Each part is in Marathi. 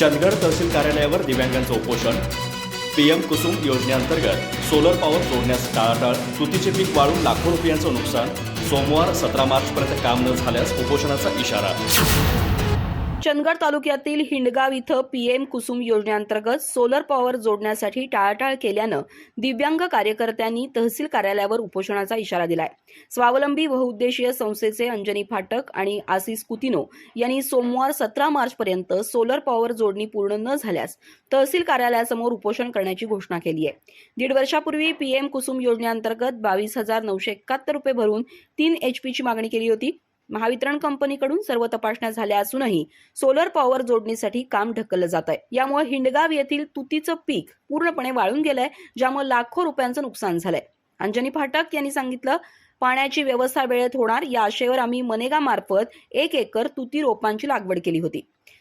चंदगड तहसील कार्यालयावर दिव्यांगांचं उपोषण. पीएम कुसुम योजनेअंतर्गत सोलर पॉवर जोडण्यास टाळाटाळ तुतीचे पीक वाळून लाखो रुपयांचं नुकसान. सोमवार सतरा मार्चपर्यंत काम न झाल्यास उपोषणाचा इशारा. चंदगड तालुक्यातील हिंडगाव इथं पीएम कुसुम योजनेअंतर्गत सोलर पॉवर जोडण्यासाठी टाळाटाळ केल्यानं दिव्यांग कार्यकर्त्यांनी तहसील कार्यालयावर उपोषणाचा इशारा दिलाय. स्वावलंबी बहुउद्देशीय संस्थेचे अंजनी फाटक आणि आसिस कुतिनो यांनी सोमवार सतरा मार्चपर्यंत सोलर पॉवर जोडणी पूर्ण न झाल्यास तहसील कार्यालयासमोर उपोषण करण्याची घोषणा केली आहे. दीड वर्षापूर्वी पीएम कुसुम योजनेअंतर्गत बावीस हजार नऊशे एकाहत्तर रुपये भरून तीन एचपीची मागणी केली होती. महावितरण कंपनीकडून सर्व तपासण्या झाल्या असूनही सोलर पॉवर जोडणीसाठी काम ढकललं जात आहे यामुळे हिंडगाव येथील तुतीचं पीक पूर्णपणे वाळून गेलंय ज्यामुळे लाखो रुपयांचं नुकसान झालंय. अंजनी फाटक यांनी सांगितलं पाण्याची व्यवस्था वेळेत होणार या आशेवर आम्ही मनेगा मार्फत एक एकर तुती रोपांची लागवड केली होती.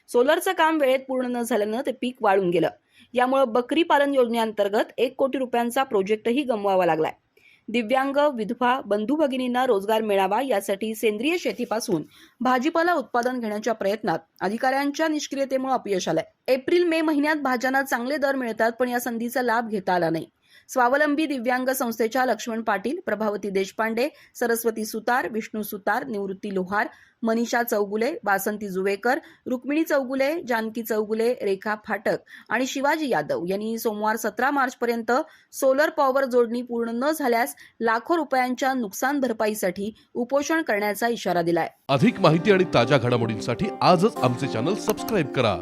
सोलरचं काम वेळेत पूर्ण न झाल्यानं ते पीक वाळून गेलं. यामुळे बकरी पालन योजनेअंतर्गत एक कोटी रुपयांचा प्रोजेक्टही गमवावा लागलाय. दिव्यांग विधवा बंधू भगिनींना रोजगार मिळावा यासाठी सेंद्रिय शेतीपासून भाजीपाला उत्पादन घेण्याच्या प्रयत्नात अधिकाऱ्यांच्या निष्क्रियतेमुळे अपयश आलंय. एप्रिल मे महिन्यात भाज्यांना चांगले दर मिळतात पण या संधीचा लाभ घेता आला नाही. स्वावलंबी दिव्यांग संस्थेच्या लक्ष्मण पाटील प्रभावती देशपांडे सरस्वती सुतार विष्णू सुतार निवृत्ती लोहार मनीषा चौगुले वासंती जुवेकर रुक्मिणी चौगुले जानकी चौगुले रेखा फाटक आणि शिवाजी यादव यांनी सोमवार सतरा मार्चपर्यंत सोलर पॉवर जोडणी पूर्ण न झाल्यास लाखो रुपयांच्या नुकसान भरपाईसाठी उपोषण करण्याचा इशारा दिलाय. अधिक माहिती आणि ताज्या घडामोडींसाठी आजच आमचे चॅनल सबस्क्राईब करा.